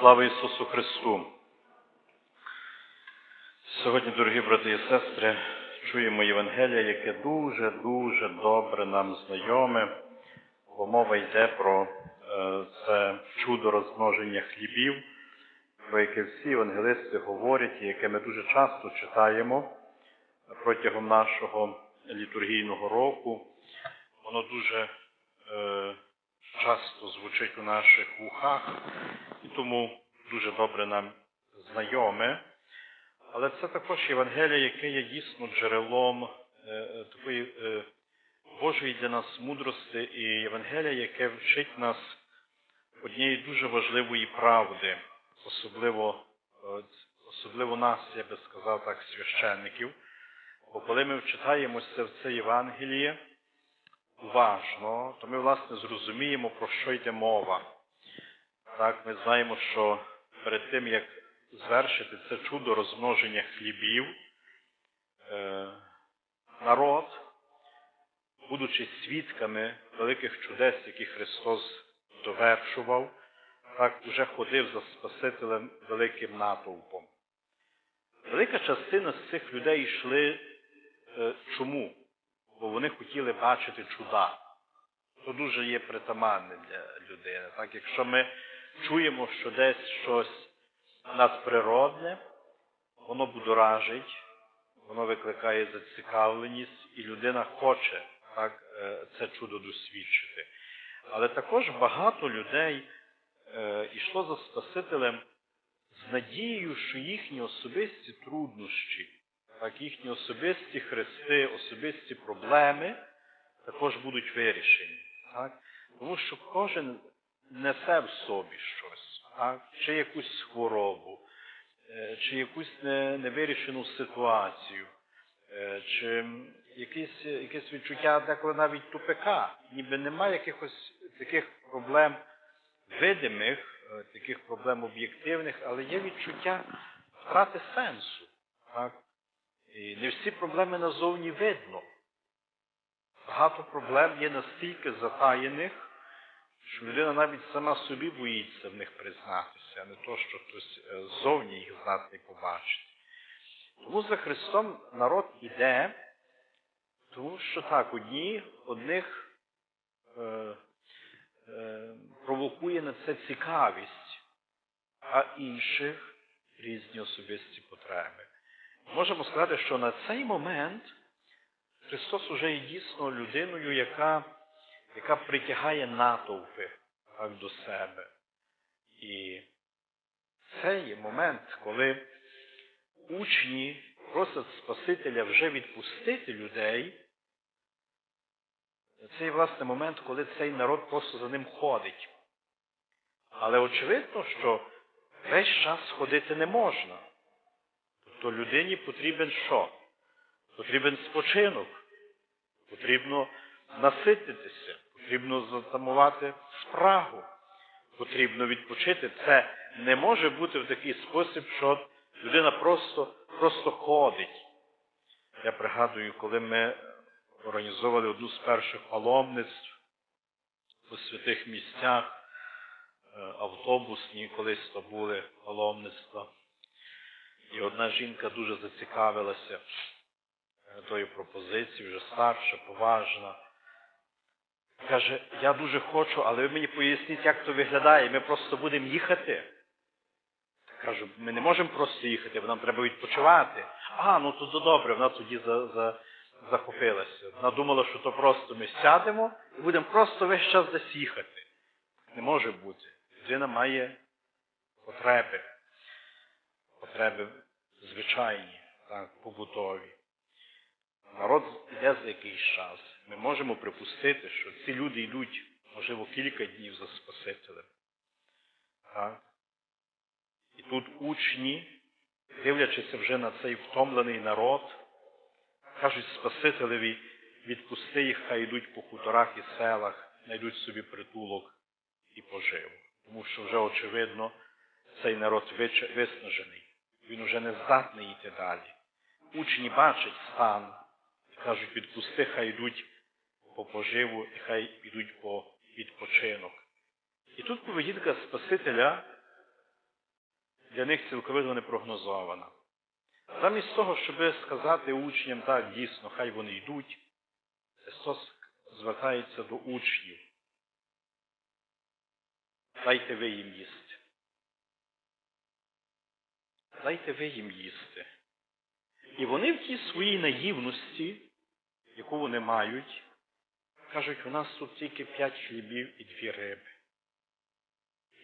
Слава Ісусу Христу! Сьогодні, дорогі брати і сестри, чуємо Євангелія, яке дуже-дуже добре нам знайоме, бо мова йде про е, це чудо розмноження хлібів, про яке всі евангелисти говорять і яке ми дуже часто читаємо протягом нашого літургійного року. Воно дуже е, часто звучить у наших вухах, і тому дуже добре нам знайоме. Але це також Євангелія, яке є дійсно джерелом е, такої е, Божої для нас мудрості, і Євангелія, яке вчить нас однієї дуже важливої правди, особливо, е, особливо нас, я би сказав так, священників. Бо коли ми вчитаємося в це Євангеліє уважно, то ми, власне, зрозуміємо, про що йде мова. Так, Ми знаємо, що перед тим, як звершити це чудо розмноження хлібів, е, народ, будучи свідками великих чудес, які Христос довершував, так вже ходив за Спасителем великим натовпом. Велика частина з цих людей йшли е, чому? Бо вони хотіли бачити чуда. Це дуже є притаманне для людини. Так? Якщо ми чуємо, що десь щось надприродне, воно будоражить, воно викликає зацікавленість, і людина хоче так, це чудо досвідчити. Але також багато людей е, йшло за Спасителем з надією, що їхні особисті труднощі, так, їхні особисті хрести, особисті проблеми також будуть вирішені. Так? Тому що кожен несе в собі щось, так? чи якусь хворобу, чи якусь невирішену ситуацію, чи якесь, якесь відчуття деколи навіть тупика. Ніби немає якихось таких проблем видимих, таких проблем об'єктивних, але є відчуття втрати сенсу. Так? І не всі проблеми назовні видно. Багато проблем є настільки затаєних, що людина навіть сама собі боїться в них признатися, а не то, що хтось ззовні їх здатний побачити. Тому за Христом народ іде, тому що так, одні, одних е, е, провокує на це цікавість, а інших різні особисті потреби. Можемо сказати, що на цей момент Христос уже є дійсно людиною, яка яка притягає натовпи так, до себе. І це є момент, коли учні просять Спасителя вже відпустити людей. Це є, власне, момент, коли цей народ просто за ним ходить. Але очевидно, що весь час ходити не можна. Тобто людині потрібен що? Потрібен спочинок, потрібно насититися, потрібно затамувати спрагу, потрібно відпочити. Це не може бути в такий спосіб, що людина просто, просто ходить. Я пригадую, коли ми організовували одну з перших паломництв у святих місцях, автобусні, колись то були паломництва. І одна жінка дуже зацікавилася тою пропозицією, вже старша, поважна. Каже, я дуже хочу, але ви мені поясніть, як то виглядає. Ми просто будемо їхати. Кажу, ми не можемо просто їхати, бо нам треба відпочивати. А, ну то добре, вона тоді за, за, захопилася. Вона думала, що то просто ми сядемо і будемо просто весь час десь їхати. Не може бути. Людина має потреби. Потреби звичайні, так, побутові. Народ йде за якийсь час. Ми можемо припустити, що ці люди йдуть, можливо, кілька днів за Спасителем. Так? І тут учні, дивлячись вже на цей втомлений народ, кажуть Спасителеві, відпусти їх, хай йдуть по хуторах і селах, знайдуть собі притулок і поживу. Тому що вже, очевидно, цей народ виснажений. Він вже не здатний йти далі. Учні бачать стан і кажуть, відпусти, хай йдуть по поживу і хай йдуть по відпочинок. І тут поведінка Спасителя для них цілковито непрогнозована. Замість того, щоб сказати учням, так, дійсно, хай вони йдуть, Христос звертається до учнів. Дайте ви їм їсти. Дайте ви їм їсти. І вони в тій своїй наївності, яку вони мають, кажуть, у нас тут тільки п'ять хлібів і дві риби.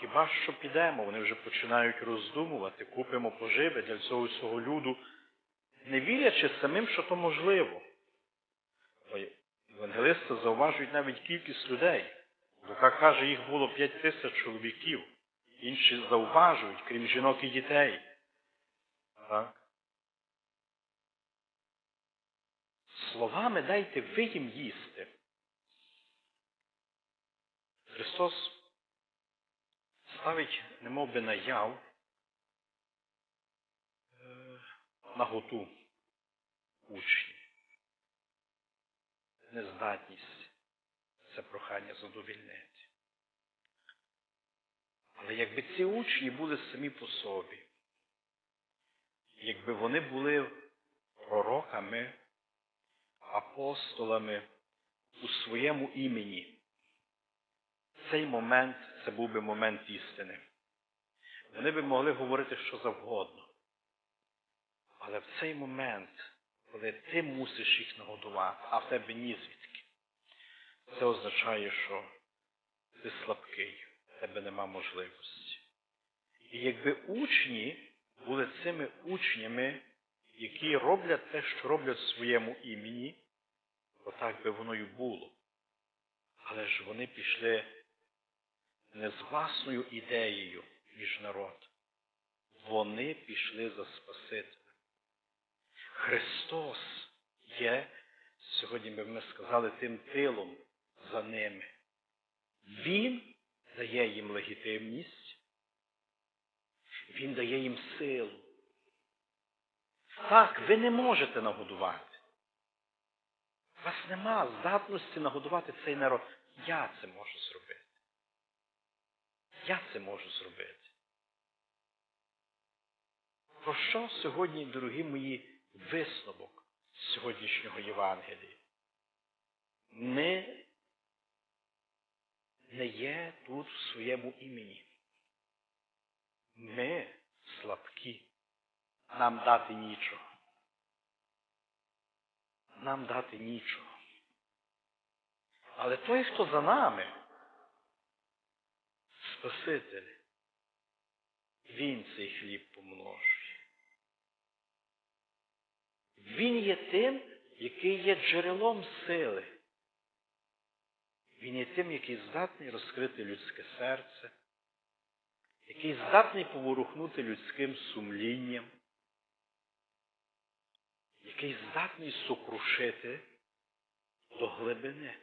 Хіба що підемо, вони вже починають роздумувати, купимо поживи для цього всього люду, не вірячи самим, що то можливо. Евангелисти зауважують навіть кількість людей. Лука каже, їх було п'ять тисяч чоловіків. Інші зауважують, крім жінок і дітей. Так? Словами дайте ви їм їсти. Христос ставить немов би наяв е, наготу учнів. Нездатність це прохання задовільнити. Але якби ці учні були самі по собі, якби вони були пророками, апостолами у своєму імені, цей момент це був би момент істини. Вони би могли говорити що завгодно. Але в цей момент, коли ти мусиш їх нагодувати, а в тебе ні звідки, це означає, що ти слабкий, в тебе нема можливості. І якби учні були цими учнями, які роблять те, що роблять в своєму імені, то так би воно й було. Але ж вони пішли не з власною ідеєю між народ. Вони пішли за Спасителем. Христос є, сьогодні би ми сказали, тим тилом за ними. Він дає їм легітимність, Він дає їм силу. Так, ви не можете нагодувати. У вас нема здатності нагодувати цей народ. Я це можу зробити. Я це можу зробити. Про що сьогодні, дорогі мої, висновок сьогоднішнього Євангелія? Ми не є тут в своєму імені. Ми слабкі. Нам дати нічого. Нам дати нічого. Але той, хто за нами, Спаситель, Він цей хліб помножує. Він є тим, який є джерелом сили. Він є тим, який здатний розкрити людське серце, який здатний поворухнути людським сумлінням, який здатний сокрушити до глибини.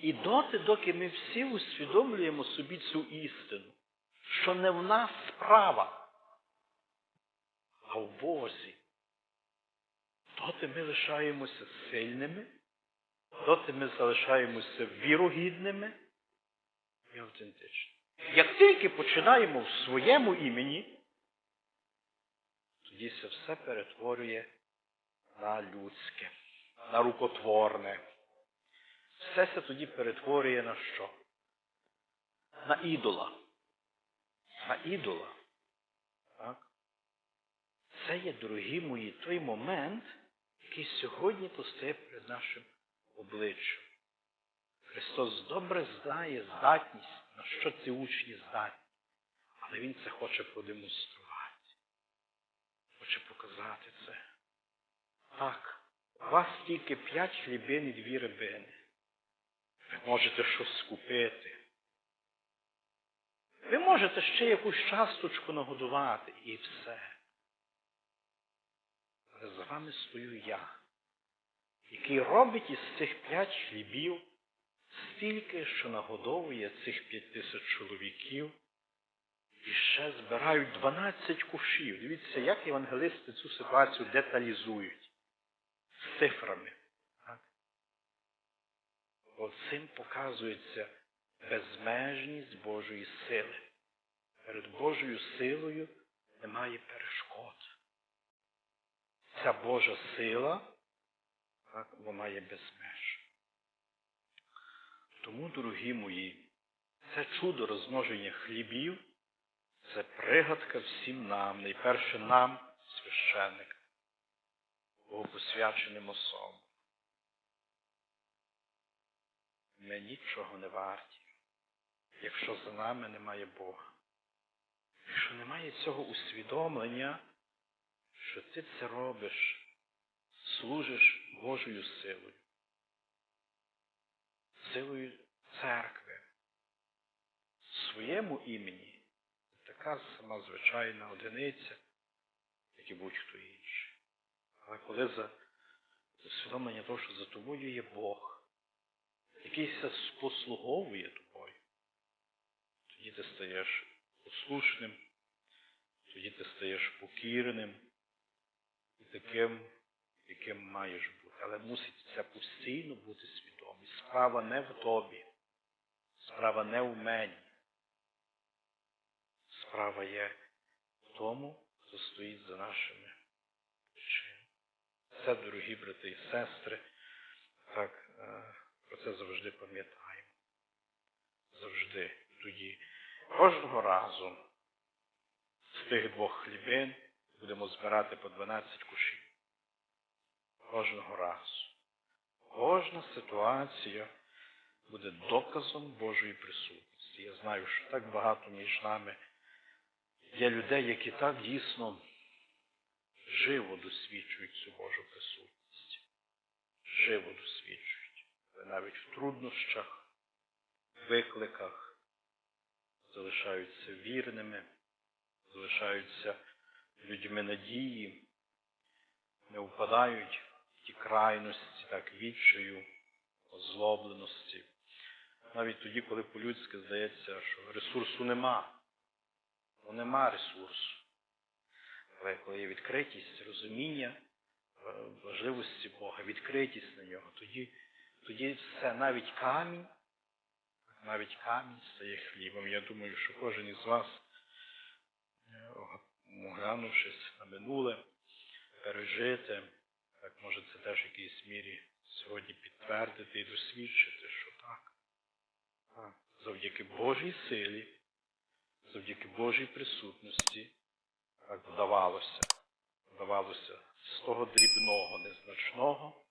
І доти, доки ми всі усвідомлюємо собі цю істину, що не в нас справа, а в Бозі, доти ми лишаємося сильними, доти ми залишаємося вірогідними і автентичними. Як тільки починаємо в своєму імені, тоді це все перетворює на людське, на рукотворне. Все це тоді перетворює на що? На ідола. На ідола. Так? Це є, дорогі мої, той момент, який сьогодні постає перед нашим обличчям. Христос добре знає здатність, на що ці учні здатні. Але Він це хоче продемонструвати. Хоче показати це. Так, у вас тільки п'ять хлібин і дві рибини. Ви можете щось скупити. Ви можете ще якусь часточку нагодувати і все. Але за вами стою я, який робить із цих п'ять хлібів стільки, що нагодовує цих п'ять тисяч чоловіків, і ще збирають 12 кушів. Дивіться, як євангелисти цю ситуацію деталізують з цифрами. Бо цим показується безмежність Божої сили, перед Божою силою немає перешкод. Ця Божа сила, так, вона є без меж. Тому, дорогі мої, це чудо розмноження хлібів, це пригадка всім нам, найперше нам, священникам, богопосвяченим особам. Ми нічого не варті, якщо за нами немає Бога. Якщо немає цього усвідомлення, що ти це робиш, служиш Божою силою, силою церкви, В своєму імені, така сама звичайна одиниця, як і будь-хто інший. Але коли за усвідомлення того, що за тобою є Бог, який послуговує тобою, тоді ти стаєш послушним, тоді ти стаєш покірним і таким, яким маєш бути. Але мусить це постійно бути Справа не в тобі, справа не в мені. Справа є в тому, хто стоїть за нашими очима. Це, дорогі брати і сестри, так, про це завжди пам'ятаємо. Завжди тоді. Кожного разу з тих двох хлібин будемо збирати по 12 кушів. Кожного разу. Кожна ситуація буде доказом Божої присутності. Я знаю, що так багато між нами є людей, які так дійсно живо досвідчують цю Божу присутність. Живо досвідчують. Навіть в труднощах, викликах залишаються вірними, залишаються людьми надії, не впадають ті крайності, так відчаю, озлобленості. Навіть тоді, коли по-людськи здається, що ресурсу нема, ну нема ресурсу. Але коли є відкритість, розуміння важливості Бога, відкритість на нього, тоді, тоді все, навіть камінь, навіть камінь стає хлібом. Я думаю, що кожен із вас, оглянувшись на минуле, пережити, так може це теж в якійсь мірі сьогодні підтвердити і досвідчити, що так. Завдяки Божій силі, завдяки Божій присутності, так вдавалося, вдавалося з того дрібного, незначного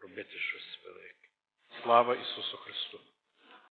робити щось велике. Слава Ісусу Христу!